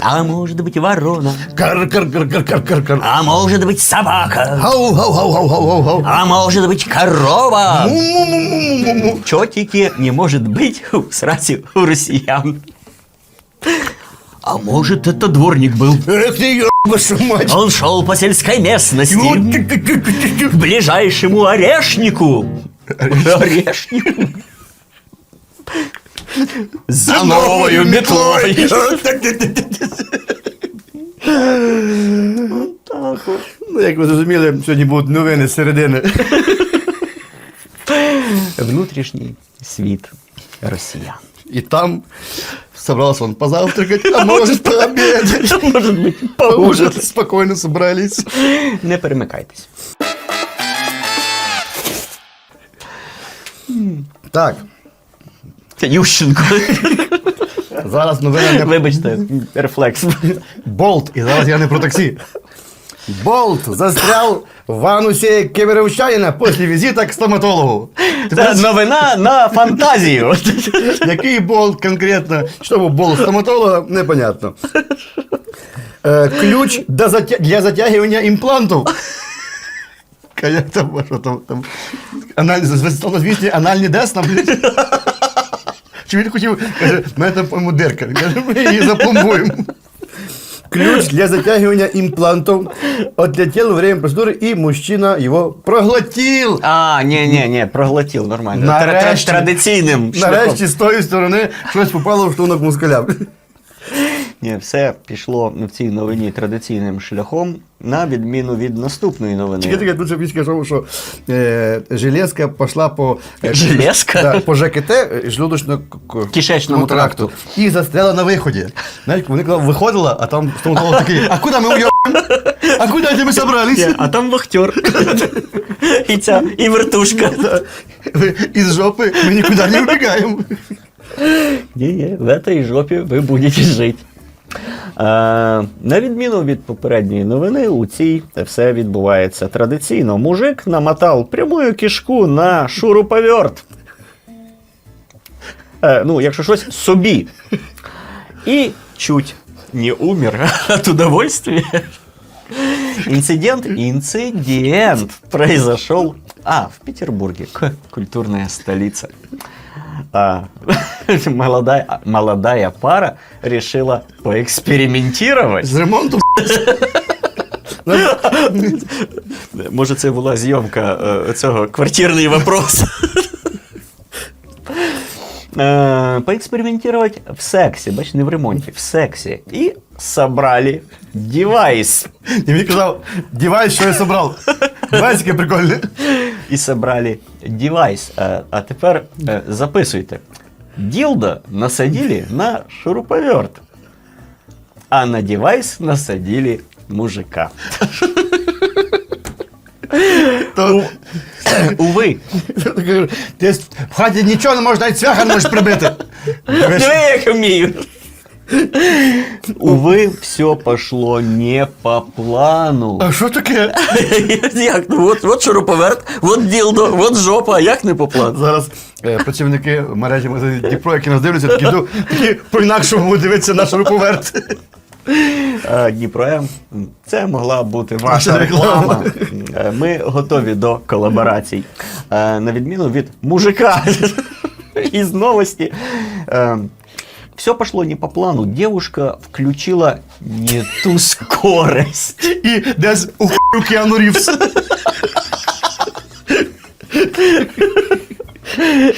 А может быть ворона. Кар кар кар кар кар кар кар. А может быть собака. Хау хау хау хау хау хау. А может быть корова. Му му му му му му. Чотики не может быть у сразу у россиян. А может, это дворник был? Это ее вашу мать. Он шел по сельской местности. К ближайшему орешнику Орешнику. За новою метлой. Ну, як ви зрозуміли, сьогодні будуть новини з середини. Внутрішній світ росіян. І там собрался он позавтракать, а может пообедать. Може бути, Поужинать спокойно собрались. Не перемикайтесь. Так, Це Ющенко. зараз новина не Вибачте, рефлекс. Болт, і зараз я не про таксі. Болт застрял в анусе Кемеровчанина после визита к стоматологу. Це новина на фантазію. Який болт конкретно? Що був болт стоматолога, непонятно. Е, ключ для затягування імплантів. Як там, що там, там аналіз, звісні анальні десна, блядь. Чи він хотів, каже, мене там, по-моєму, дирка. Каже, ми її запломбуємо. Ключ для затягивания имплантов отлетел во время процедуры, и мужчина его проглотил. А, ні, ні, ні, проглотив нормально. Тра- тра- Нарешті. Традиційним шляхом. Нарешті з тої сторони щось попало в шлунок мускуля. Ні, все пішло в цій новині традиційним шляхом, на відміну від наступної новини. Чекай, чекай, тут же пічка що е, железка пішла по, е, Железка? Да, по ЖКТ, е, Кишечному тракту. і застряла на виході. Знаєш, вони коли виходила, а там стоматолог такий, а куди ми уйобаємо? А куди ми собрались? А там вахтер. І ця, і вертушка. Ви Із жопи ми нікуди не вбігаємо. Ні-ні, в этой жопі ви будете жити. Е, на відміну від попередньої новини, у цій все відбувається традиційно. Мужик намотав прямую кишку на шуруповерт. Е, ну, якщо щось, собі. І чуть не умер от удовольствия. Инцидент, инцидент произошел, а, в Петербурге, культурная столица. А, молодая, молодая пара решила поэкспериментировать. З ремонтом. Може, це була зйомка е, цього квартирний вопрос. Е, Поекспериментувати в сексі, бач, не в ремонті, в сексі. І собрали девайс. І мені казав, дівай, що я собрав. Дивись, яке прикольне. І собрали девайс. Е, А тепер е, записуйте. Дилдо насадили на шуруповерт, а на девайс насадили мужика. То, Увы, ти в хаті нічого не можеш, навіть цвяха не можеш прибити. Диви, як вмію. Увы, все пошло не по плану. А що таке? Як? Ну, от, от шуруповерт, от ділдо, от жопа, а як не по плану? Зараз е, працівники мережі магазинів Дніпро, які нас дивляться, такі, ну, такі по-інакшому дивитися наш руковерт. Е, Дніпро М, це могла бути ваша Ваша реклама. реклама. Е, Ми готові до колаборацій. Е, На відміну від мужика із новості. Все пошло не по плану. Девушка включила не ту скорость. І десь у хуй Кіану Рівс.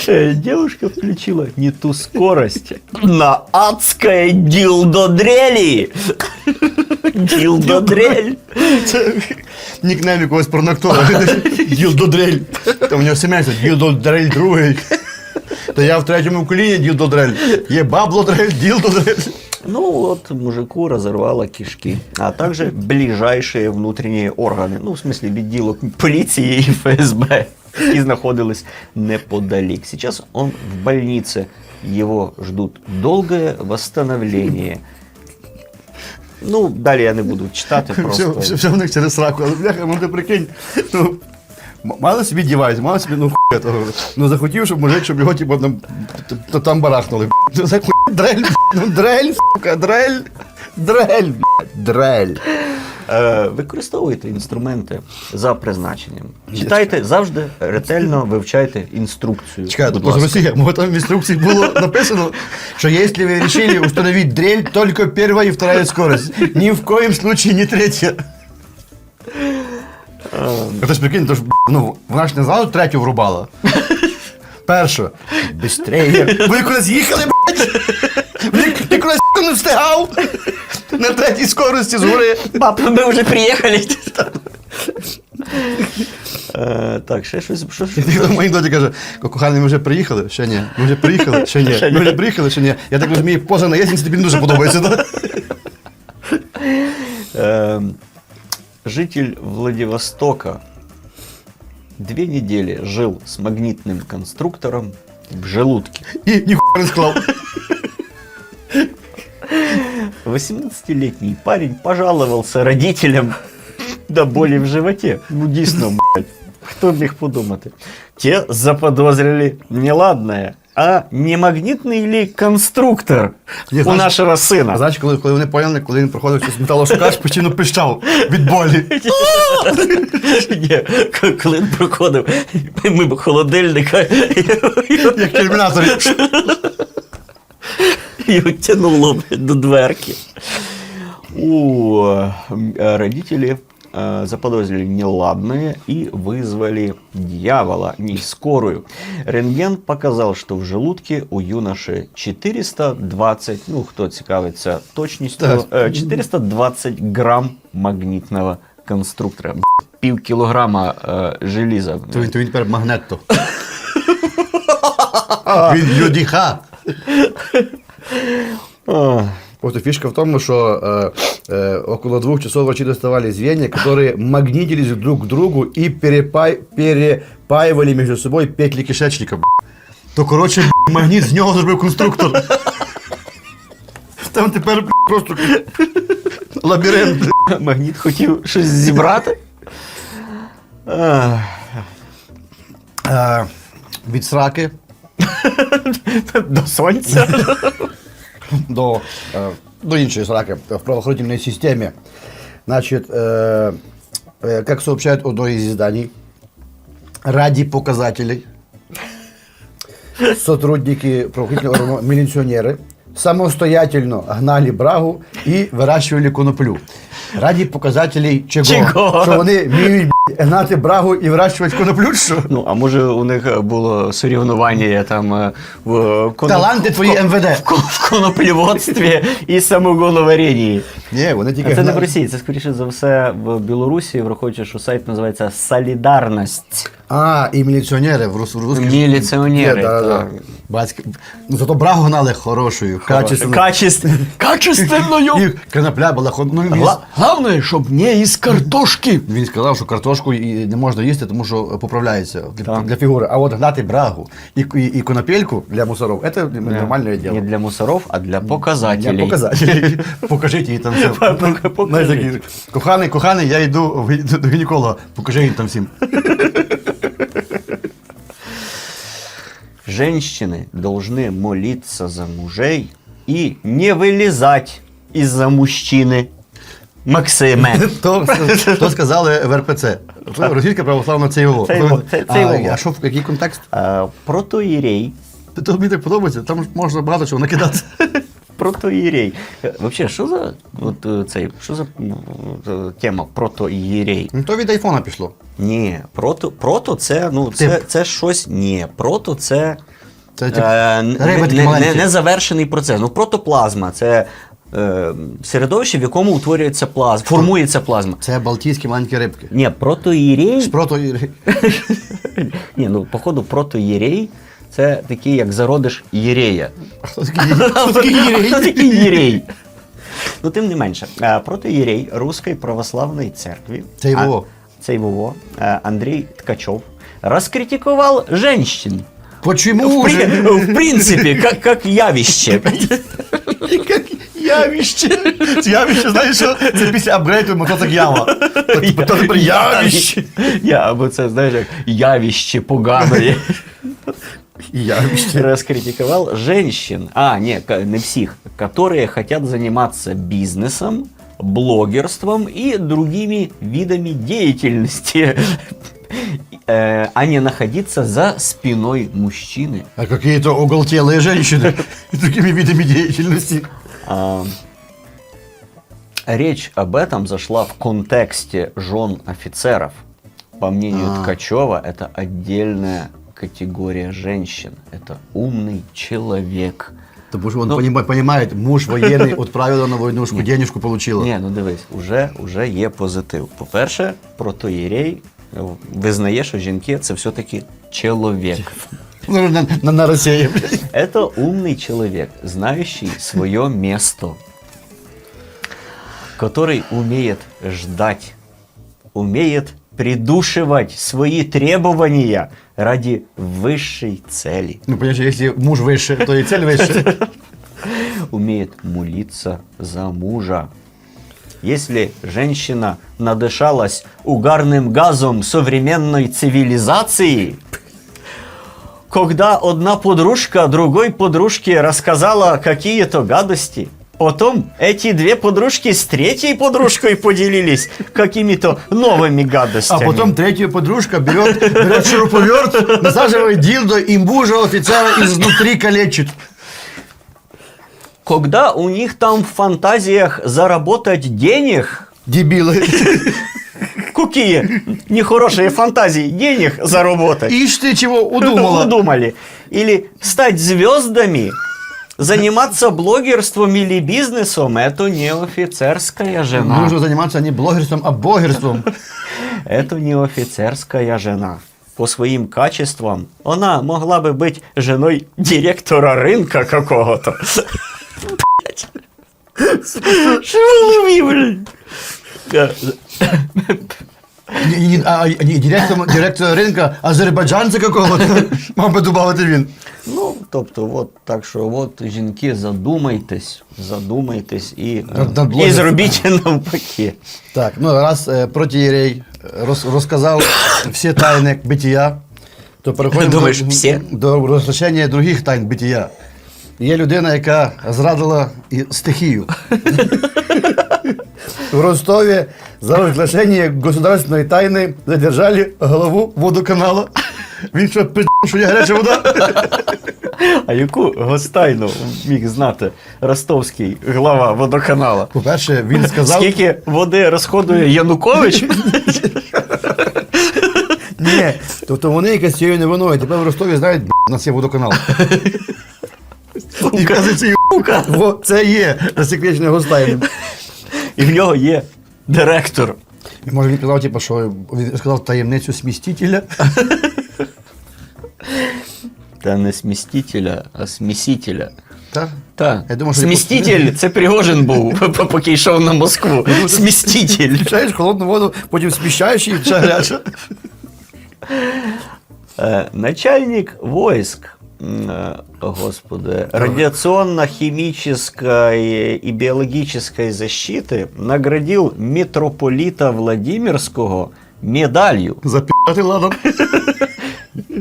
Э, Девушка включила не ту скорость на адской дилдо-дрели. Дилдо-дрель. Це нікнейм якогось порноактора. Ділдодрель. Там у нього сімейство Ділдодрель другий. То я в третьому коліні Ділдодрель. Є баблодрель, Ділдодрель. Ну вот мужику разорвало кишки, а также ближайшие внутренние органы, ну в смысле відділок полиции и ФСБ, які знаходились неподалік. Сейчас он в больнице, его ждут долгое восстановление. Ну, далі я не буду читати Все, просто. все, все в них через сраку. Але бляха, ну ти прикинь. Ну, м- мали собі дівайс, мали собі, ну, этого. Ну захотів, щоб мужик, щоб його типу там, т- там барахнули. Ну, за хуй дрель, ну дрель, сука, дрель, дрель, блядь, дрель. Е, використовуйте інструменти за призначенням. Читайте завжди ретельно вивчайте інструкцію. Чекай, будь тут ласка. Росія, може там в инструкции було написано, що якщо ви решили установить дрель, только первая и вторая скорость. Ни в коем случае не третья. Ти ж прикинь, то ж, ну, вона ж не зразу третю врубала. Першу. Быстрее. Ви кудись їхали, блядь? Ви- Ти кудись не встигав? На третій скорості з гори. Пап, ми вже приїхали. Е, так, ще щось. Що, що, І до моїй доті каже, коханий, ми вже приїхали? Ще ні. Ми вже приїхали? Ще ні. Ще Ми вже приїхали? Ще ні. Я так розумію, поза наїздниці тобі не дуже подобається, так? Э, житель Владивостока две недели жил с магнитным конструктором в желудке. І ніхуя не склав. 18-летний парень пожаловался родителям до боли в животе. Ну, дійсно, блядь. Хто б міг подумати? Те заподозрили неладное. А не магнітний ли конструктор у знаєш- нашого сина? Знаєш, коли, коли вони поняли, коли він проходив через металошукач, постійно пищав від болі. Ні, коли він проходив мимо холодильника, Як термінатор. його тянуло до дверки. У э, родители э, заподозрили неладное и вызвали дьявола, не скорую. Рентген показал, что в желудке у юноши 420, ну кто цікавиться точністю, Так. э, 420 грамм магнитного конструктора. Б**, Пів кілограма э, желіза. То він, то він тепер магнетто. Він юдіха. А, Просто фишка в том, что э, э, около двух часов врачи доставали звенья, которые магнитились друг к другу и перепай, перепаивали между собой петли кишечника. б***. То, коротше, б***, магніт з нього зробив конструктор. Там тепер б***, просто лабіринт. б***. Магніт хотів щось зібрати. А, Е, від сраки До сонця. до, э, до іншої сраки в правоохранительной системе. Значит, э, э, как сообщают одно из изданий, ради показателей сотрудники правоохранительного органа, милиционеры самостоятельно гнали брагу и выращивали коноплю. Ради показателі чого? Чого? Що вони вміють гнати брагу і вирощувати коноплю, що? Ну, а може у них було сорівнування там е, в коноп- Таланти твої в МВД. в в конопліводстві і самогоноваренні. Ні, вони тільки А це не в. Росії, це скоріше за все в Білорусі, враховуючи, що сайт називається Солідарність. А, і міліціонери в рус- в русських. Міліціонери, Є, да, да. так. Батьки. Ну зато брагу гнали хорошою, качественною. Качеств... Качественною. І конопля була ход... ну, він, Гла... Главное, щоб не із картошки. він сказав, що картошку і не можна їсти, тому що поправляється для, Так. для фігури. А от гнати брагу і, і, і конопельку для мусоров це нормальне діло. Не для мусоров, а для показателей. Для показателей. Покажіть їй там все. Покажіть. Знаєш, такі, Коханий, коханий, я йду в гі- до гінеколога. Покажи їм там всім. Женщины должны молиться за мужей и не вылезать из-за мужчины. Максиме. То, то сказали в РПЦ. То Російська православна це його. Це його, це- це а, його. а що, в який контекст? А, Протоїрей. То мені так подобається, там можна багато чого накидати. Протоїрей. Е, Вообще, що за от, е, цей, що за е, тема протоїрей? Ну то від айфона пішло. Ні, прото, прото це, ну, це, це щось. Ні, прото це. Це, Е, не, риби не, не, маленькі. незавершений процес. Ну, протоплазма це е, середовище, в якому утворюється плазма, формується плазма. Це балтійські маленькі рибки. Ні, протоїрей. І Ні, ну, походу, протоїрей це такий, як зародиш єрея. Хто такий єрей? Хто такий єрей? Ну, тим не менше, е, протоїрей Руської православної церкви. Це його. Це його е, Андрій Ткачов раскритиковал женщин. Почему В, при- в принципе, как, как явище. Як Явище. Це явище, знаєш що? Це після апгрейду мотоцик яма. То то тепер явище. Я, або це, знаєш, як явище поганое. Явище. Раскритиковал женщин, а, не, ка- не всех, которые хотят заниматься бизнесом, блогерством и другими видами деятельности, э, а не находиться за спиной мужчины. А какие-то оголтелые женщины с такими видами деятельности. А, Речь об этом зашла в контексте жен офицеров. По мнению А. Ткачева, это отдельная категория женщин. Это умный человек. Потому что он Ну- понима- понимает, муж военный отправила на войнушку, денежку получила. Ні, ну дивись, уже, уже є позитив. По-перше, протоїрей е, визнає, що жінки це все-таки чоловік. Ну, На, на, на Росії. Это умный человек, знающий свое место, который умеет ждать, умеет придушивать свои требования ради высшей цели, Ну, понимаешь, если муж выше, то и цель выше. умеет молиться за мужа. Если женщина надышалась угарным газом современной цивилизации, когда одна подружка другой подружке рассказала какие-то гадости, потом эти две подружки с третьей подружкой поделились какими-то новыми А гадостями. потом третья подружка берет, берет шуруповерт, насаживает дилдо и мужа офицера изнутри калечит. Когда у них там в фантазиях заработать денег, Дебилы. какие нехорошие фантазии, денег заработать. Ишь ты чего удумала. Удумали. Или стать звездами, заниматься блогерством или бизнесом, это не офицерская жена. Нужно заниматься не блогерством, а богерством. Это не офицерская жена. По своим качествам она могла бы быть женой директора рынка какого-то. Блядь. Шалуми, блин. Не, не, а, не директор, директор ринка азербайджанця какого-то. Мав би добавити він. Ну, тобто, от так що, от жінки, задумайтесь, задумайтесь і, Над- над і блогерством. зробіть навпаки. Так, ну раз е, протиєрей роз, розказав всі тайни битія, то переходимо Думаєш, до, всі? до розглашення других тайн битія. Є людина, яка зрадила і стихію. В Ростові за розглашення государственної тайни задержали голову водоканалу. Він що, пи***, що є гаряча вода? А яку гостайну міг знати ростовський глава водоканала? По-перше, він сказав. Скільки води розходує Янукович? Ні, тобто вони якось цією не виною. Тепер в Ростові знають, «Б**, у нас є водоканал. І кажуть, це, Сука. Це є. І в нього є директор. І може він казав, типу, що він сказав таємницю смістителя. Та не смістителя, а смісителя. Так? Так. Я думав, що Сміститель це Пригожин був, поки йшов на Москву. Сміститель. Включаєш холодну воду, потім сміщаєш і гаряча. Э, Начальник войск, господи, радиационно-химической и биологической защиты наградил митрополита Владимирского медалью Зап'яти ладом.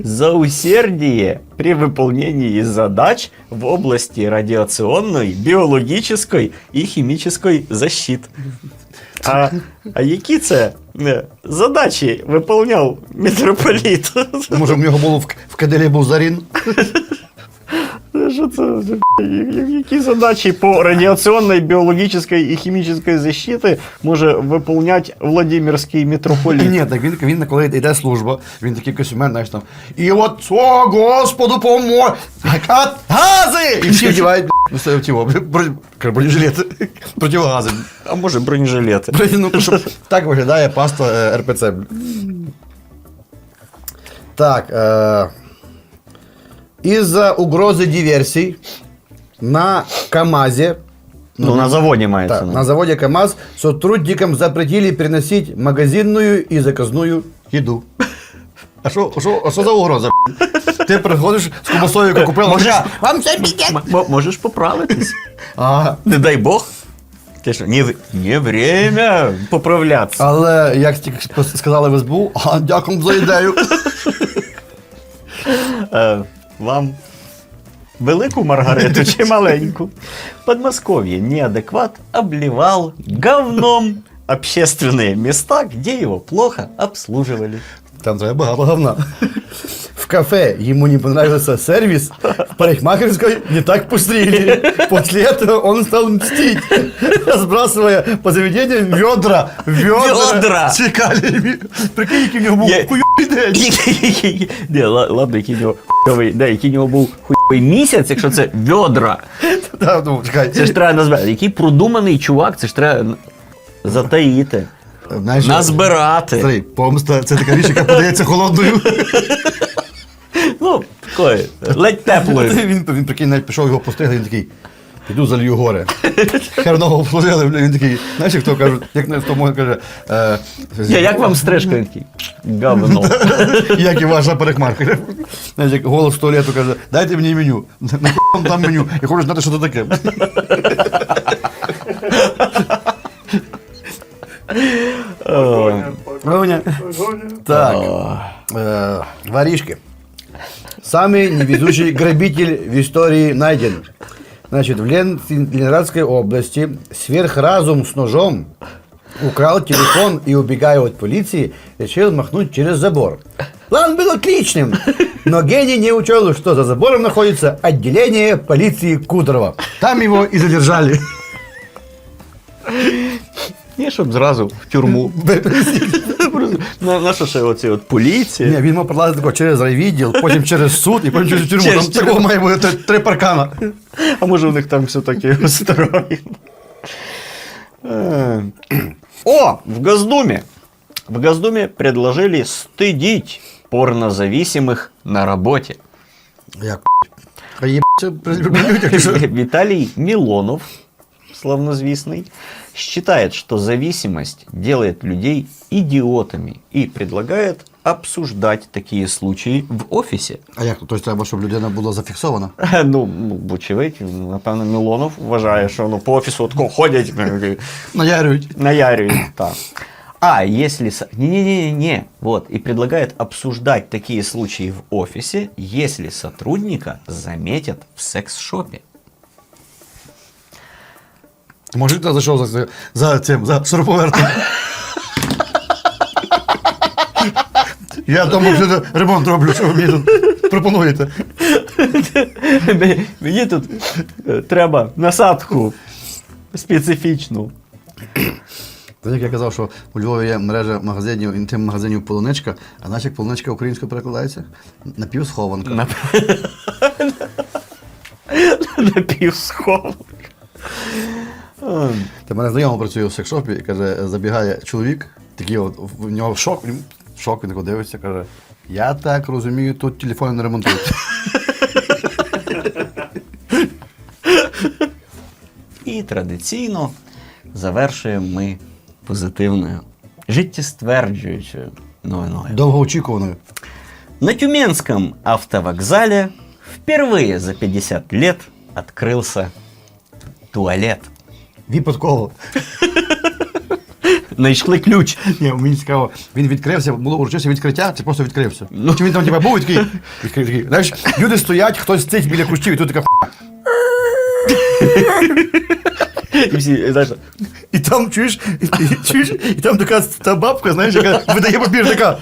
за усердие при выполнении задач в области радиационной, биологической и химической защит. А, а які це е, задачі виповняв митрополіт? Може, в нього було в, в каделі був зарін. Що це? Які задачі по радіаційній, біологічній і хімічній защиті може виконувати Владимирський митрополіт? Ні, так він, він коли йде служба, він такий костюмент, знаєш там. І от о, Господу помо! Гази! І всі вдівають бронежилети. Противогази. А може бронежилети? Ну, щоб так виглядає паста е, РПЦ. Так. Е, із-за угрози диверсій на КАМАЗе Ну, на заводі мається. Так, на на заводе КАМАЗ сотрудникам запретили приносить магазинную и заказную еду. А что а за угроза? б***? Ти приходиш з кубасою, яку купила. Може- Вам піде. М- м- можеш поправитись. А, Не дай Бог. Ти що, не, в- не время поправлятися. але як тільки сказали в СБУ, а дякую за ідею. Е, вам велику Маргарету чи маленьку? Подмосковье неадекват обливал говном общественные места, где его плохо обслуживали. Там треба багато говна. В кафе ему не понравился сервис, в парикмахерской не так пустили. После этого он стал мстить, разбрасывая по заведениям ведра, ведра, Ведра! с фекалиями. Прикинь, який в нього був Я- день. Не, ладно, який у нього хуйовий, да, який у нього був хуйовий місяць, якщо це ведра. Та, ну, чекай. Це ж треба назвати. Який продуманий чувак, це ж треба затаїти, Знаєш, назбирати. Смотри, помста це така річ, яка подається холодною. Ну, такої, ледь теплою. Він, він прикинь, навіть пішов його постригли, він такий. Піду залью горе. Херного обслужили, бля, він такий, знаєш, як то кажуть, як на тому каже, е, Я, як вам стрижка? Він такий, говно. як і ваша парикмахер. Знаєш, як голос з туалету каже, дайте мені меню. На вам там меню. Я хочу знати, що це таке. Ой. Роня. Так. Э, воришки. Самый невезучий грабитель в истории найден. Значит, в Лен- Ленинградской области сверхразум с ножом украл телефон и, убегая от полиции, решил махнуть через забор. План был отличным, но гений не учел, что за забором находится отделение полиции Кудрова. Там его и задержали. Ні, щоб зразу в тюрму. Просто, На, на що ще оці от поліція? Ні, він мав пролазити тако через райвідділ, потім через суд і потім через тюрму. Через Там такого має бути три- три паркана. А може у них там все таки старої. Е. О, в Госдуме. В Госдуме предложили стыдить порнозависимых на работе. Як А їбаться при людях. що? Виталий Милонов, славнозвестный, считает, что зависимость делает людей идиотами и предлагает обсуждать такие случаи в офисе. А як? Тобто треба, щоб людина була зафіксована? Ну, ну, вочевидь, напевно, Мілонов вважає, що ну, по офісу тако ходять, Наярюють. наярюють. Так. А если... со- Не-не-не-не, вот. И предлагает обсуждать такие случаи в офисе, если сотрудника заметят в секс-шопе. Може, ти зайшов за, за цим, за шуруповертом. Я там взагалі ремонт роблю, що ви мені тут пропонуєте. Мені тут е, треба насадку специфічну. Та як я казав, що у Львові є мережа магазинів, інтим-магазинів полуничка, а знаєш, як полуничка українською перекладається? Напівсхованка. На... Та мене знайомо працює в секшопі і каже, забігає чоловік, такий от в нього шок, він шок, він дивиться, каже, я так розумію, тут телефони не ремонтують. І традиційно завершуємо ми позитивною, життєстверджуючою новиною. Довгоочікуваною. На Тюменском автовокзале впервые за 50 лет открылся туалет. Випадково. Найшли ключ. Ні, мені цікаво, він відкрився, було урочисте відкриття, чи просто відкрився? Ну. Чи він там типа був і такий, відкрив, такий. Знаєш, люди стоять, хтось стоїть біля кущів, і тут така. І всі, знаєш, І там чуєш, і, і, чуєш, і там така та бабка, знаєш, яка видає папір, така.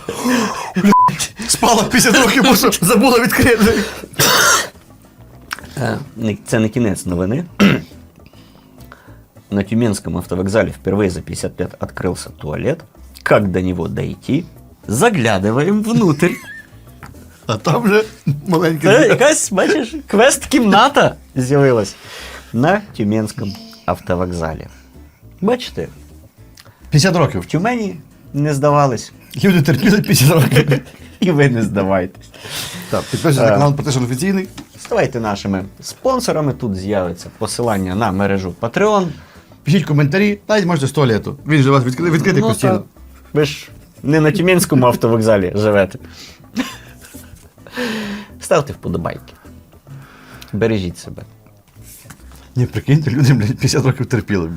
Спала 50 років, бо що забула відкрити. Э, Це не кінець новини. На Тюменском автовокзале впервые за 50 лет открылся туалет. Как до него дойти? Заглядываем внутрь. А там вже Це маленький. якась, бачиш, квест-кімната з'явилась на Тюменському автовокзалі. Бачите, 50 років. в Тюмені не здавались, Люди терпіли 50 років. і ви не здавайтесь. Так, підписуйтесь на Е. канал Патишин офіційний. Ставайте нашими спонсорами. Тут з'явиться посилання на мережу Patreon. Пишіть коментарі, навіть можете з туалету. Він же у вас відкритий, відкритий Ну, постійно. Ви ж не на Тюменському автовокзалі живете. Ставте вподобайки. Бережіть себе. Ні, прикиньте, люди, блядь, 50 років терпіли.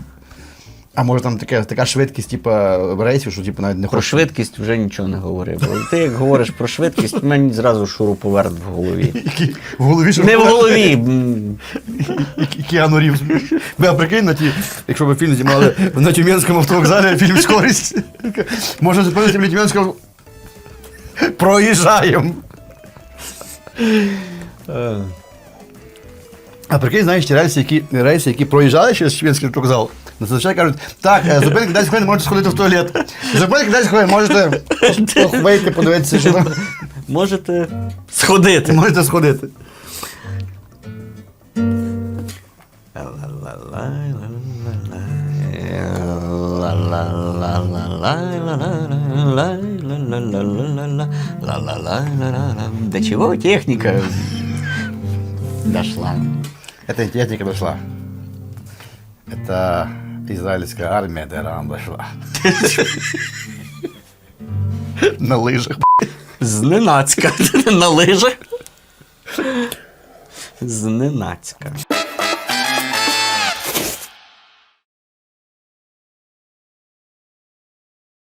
А може там така, така швидкість, типа, рейсів, що типу, навіть не Про хочеш. швидкість вже нічого не говорив. Але Ти як говориш про швидкість, мені зразу шуруповерт в голові. Які в голові що Не в голові. м, Кі- Кіану Рівз. Бля, прикинь, на ті, якщо б фільм знімали на Тюменському автовокзалі, фільм «Скорість». Можна зупинитися біля Тюменського. Проїжджаємо. А прикинь, знаєш, ті рейси, які, рейси, які проїжджали через Тюменський автовокзал, зазвичай кажуть, так, е, зупинки 10 хвилин можете сходити в туалет. Зупинки 10 хвилин можете вийти, подивитися, що там. Можете сходити. Можете сходити. До чего техника дошла? Это не техника дошла. Это израильская армия до Ирана дошла. На лыжах. Зненацька. На лижах. Зненацька.